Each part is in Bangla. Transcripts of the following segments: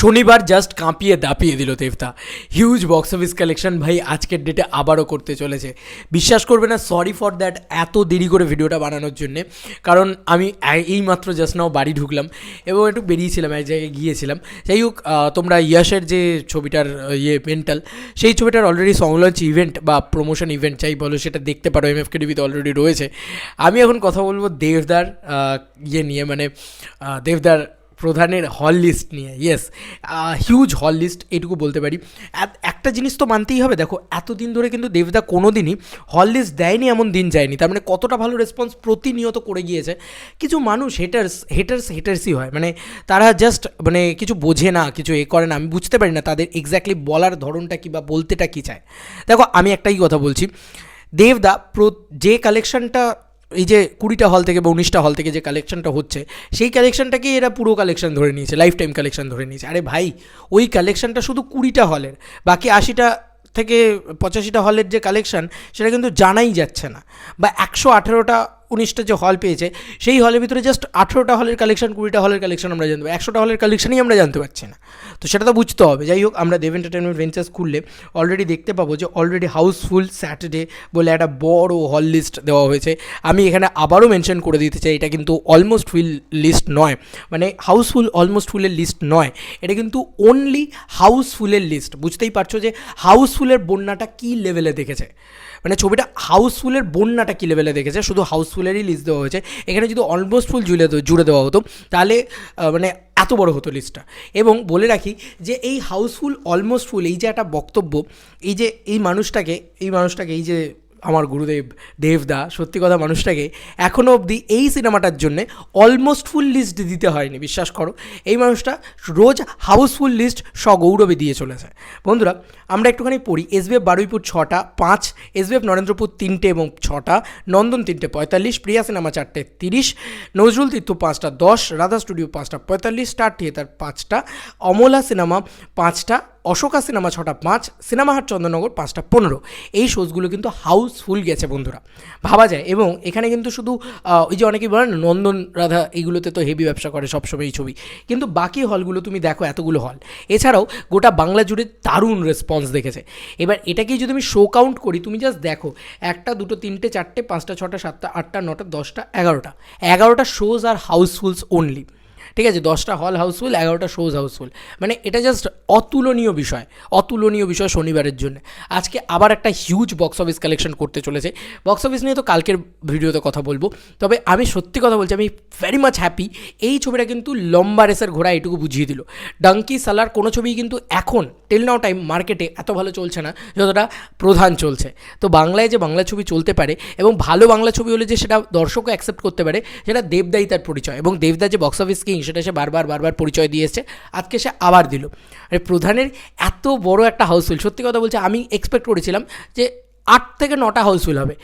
শনিবার জাস্ট কাঁপিয়ে দাপিয়ে দিল দেবতা হিউজ বক্স অফিস কালেকশন ভাই, আজকের ডেটে আবারও করতে চলেছে। বিশ্বাস করবে না সরি ফর দ্যাট এত দেরি করে ভিডিওটা বানানোর জন্যে। কারণ আমি এই মাত্র জাস্ট নাও বাড়ি ঢুকলাম এবং একটু বেরিয়েছিলাম, এক জায়গায় গিয়েছিলাম। যাই হোক তোমরা ইয়াসের যে ছবিটার ইয়ে মেন্টাল সেই ছবিটার অলরেডি সং লঞ্চ ইভেন্ট বা প্রমোশন ইভেন্ট চাই বলো, সেটা দেখতে পারো এম এফ কে অলরেডি রয়েছে। আমি এখন কথা বলব দেবদার ইয়ে নিয়ে মানে দেবদার প্রধানের হল লিস্ট নিয়ে ইয়েস হিউজ হল লিস্ট এটুকু বলতে পারি। একটা জিনিস তো মানতেই হবে, দেখো, এতদিন ধরে কিন্তু দেবদা কোনো দিনই হল লিস্ট দেয়নি, এমন দিন যায়নি। তার মানে কতটা ভালো রেসপন্স প্রতিনিয়ত করে গিয়েছে। কিছু মানুষ হেটার্স হেটার্স হেটার্সই হয়। মানে তারা জাস্ট মানে কিছু বোঝে না, কিছু এ করে না। আমি বুঝতে পারি না তাদের এক্স্যাক্টলি বলার ধরনটা কী বা বলতেটা কী চায়। দেখো, আমি একটাই কথা বলছি। দেবদা প্র, যে কালেকশনটা এই যে কুড়িটা হল থেকে বা উনিশটা হল থেকে যে কালেকশনটা হচ্ছে, সেই কালেকশনটাকেই এরা পুরো কালেকশন ধরে নিয়েছে লাইফ টাইম কালেকশন ধরে নিয়েছে। আরে ভাই, ওই কালেকশনটা শুধু কুড়িটা হলের বাকি আশিটা থেকে পঁচাশিটা হলের যে কালেকশন সেটা কিন্তু জানাই যাচ্ছে না। বা একশো আঠেরোটা উনিশটা যে হল পেয়েছে, সেই হলের ভিতরে জাস্ট আঠেরোটা হলের কালেকশন কুড়িটা হলের কালেকশন আমরা জানতে পারি একশোটা হলের কালেকশনই আমরা জানতে পারছি না। তো সেটা তো বুঝতে হবে। যাই হোক, আমরা দেব এন্টারটেনমেন্ট ভেঞ্চার্স খুললে অলরেডি দেখতে পাবো যে অলরেডি হাউসফুল স্যাটারডে বলে একটা বড় হল লিস্ট দেওয়া হয়েছে। আমি এখানে আবারও মেনশন করে দিতে চাই, এটা কিন্তু অলমোস্ট ফুল লিস্ট নয়। মানে হাউসফুল অলমোস্ট ফুলের লিস্ট নয়। এটা কিন্তু অনলি হাউসফুলের লিস্ট বুঝতেই পারছ যে হাউসফুলের বন্যাটা কী লেভেলে দেখেছে? মানে ছবিটা হাউসফুলের বন্যাটা কী লেভেলে দেখেছে? শুধু হাউসফুলেরই লিস্ট দেওয়া হয়েছে। এখানে যদি অলমোস্ট ফুল জুড়ে জুড়ে দেওয়া হতো, তাহলে মানে এত বড় হতো লিস্টটা এবং বলে রাখি যে এই হাউসফুল অলমোস্ট ফুল, এই যে একটা বক্তব্য, এই যে এই মানুষটাকে এই মানুষটাকে, এই যে আমার গুরুদেব, দেবদা, সত্যি কথা মানুষটাকে এখনও অবধি এই সিনেমাটার জন্যে অলমোস্ট ফুল লিস্ট দিতে হয়নি, বিশ্বাস করো। এই মানুষটা রোজ হাউসফুল লিস্ট সগৌরবে দিয়ে চলেছে। বন্ধুরা, আমরা একটুখানি পড়ি। এসবিএফ বারুইপুর ছটা, পাঁচ এসবিএফ নরেন্দ্রপুর তিনটে এবং ছটা, নন্দন তিনটে পঁয়তাল্লিশ, প্রিয়া সিনেমা চারটে তিরিশ, নজরুল তীর্থ পাঁচটা দশ, রাধা স্টুডিও পাঁচটা পঁয়তাল্লিশ, স্টার থিয়েটার পাঁচটা, অমলা সিনেমা পাঁচটা অশোকা সিনেমা ছটা পাঁচ সিনেমাহাট চন্দ্রনগর পাঁচটা পনেরো। এই শোজগুলো কিন্তু হাউসফুল গেছে বন্ধুরা। ভাবা যায় এবং এখানে কিন্তু শুধু ওই যে অনেকেই বলেন নন্দন, রাধা এইগুলোতে তো হেভি ব্যবসা করে সবসময় এই ছবি। কিন্তু বাকি হলগুলো তুমি দেখো এতগুলো হল এছাড়াও গোটা বাংলা জুড়ে দারুণ রেসপন্স দেখেছে। এবার এটাকেই যদি আমি শো কাউন্ট করি, তুমি জাস্ট দেখো, একটা, দুটো, তিনটে, চারটে, পাঁচটা, ছটা, সাতটা, আটটা, নটা, দশটা, এগারোটা। এগারোটা শোজ আর হাউসফুলস অনলি ঠিক আছে, দশটা হল হাউসফুল এগারোটা শোজ হাউসফুল মানে এটা জাস্ট অতুলনীয় বিষয় অতুলনীয় বিষয় শনিবারের জন্য। আজকে আবার একটা হিউজ বক্স অফিস কালেকশন করতে চলেছে। বক্স অফিস নিয়ে তো কালকের ভিডিওতে কথা বলব। তবে আমি সত্যি কথা বলছি, আমি ভেরি মাচ হ্যাপি এই ছবিটা কিন্তু লম্বা রেসের ঘোড়া এটুকু বুঝিয়ে দিল। ডাঙ্কি সালার কোনো ছবি কিন্তু এখন টেল নাও টাইম মার্কেটে এত ভালো চলছে না, যতটা প্রধান চলছে। তো বাংলায় যে বাংলা ছবি চলতে পারে এবং ভালো বাংলা ছবি হলে যে সেটা দর্শকও অ্যাকসেপ্ট করতে পারে, সেটা দেবদাই তার পরিচয়। এবং দেবদা যে বক্স অফিস কিং সেটা সে বারবার বারবার পরিচয় দিয়েছে। আজকে সে আবার দিল। আর প্রধানের এত বড় একটা হাউসফুল সত্যি কথা বলছে, আমি এক্সপেক্ট করেছিলাম যে আট থেকে নটা হাউসফুল হবে।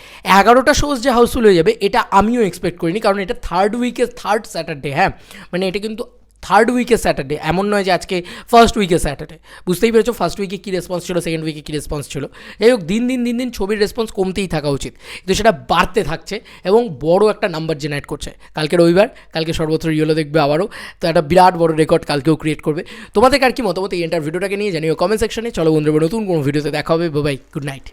এগারোটা শোজ যে হাউসফুল হয়ে যাবে, এটা আমিও এক্সপেক্ট করিনি, কারণ এটা থার্ড উইকের থার্ড স্যাটারডে হ্যাঁ? মানে এটা কিন্তু থার্ড উইকের স্যাটারডে এমন নয় যে আজকে ফার্স্ট উইকে স্যাটারডে বুঝতেই পেরেছ ফার্স্ট উইকে কী রেসপন্স ছিল সেকেন্ড উইকে কী রেসপন্স ছিল? যাই হোক, দিন দিন দিন দিন ছবির রেসপন্স কমতেই থাকা উচিত। কিন্তু সেটা বাড়তে থাকছে এবং বড় একটা নাম্বার জেনারেট করছে। কালকে রবিবার, কালকে সর্বত্র ইয়েলো দেখবে আবারও। তো একটা বিরাট বড় রেকর্ড কালকেও ক্রিয়েট করবে। তোমাদের আর কি মতামত এই এন্টার ভিডিওটাকে নিয়ে জানিও কমেন্ট সেকশনে চলো বন্ধুরা নতুন কোনো ভিডিওতে দেখা হবে। Bye good night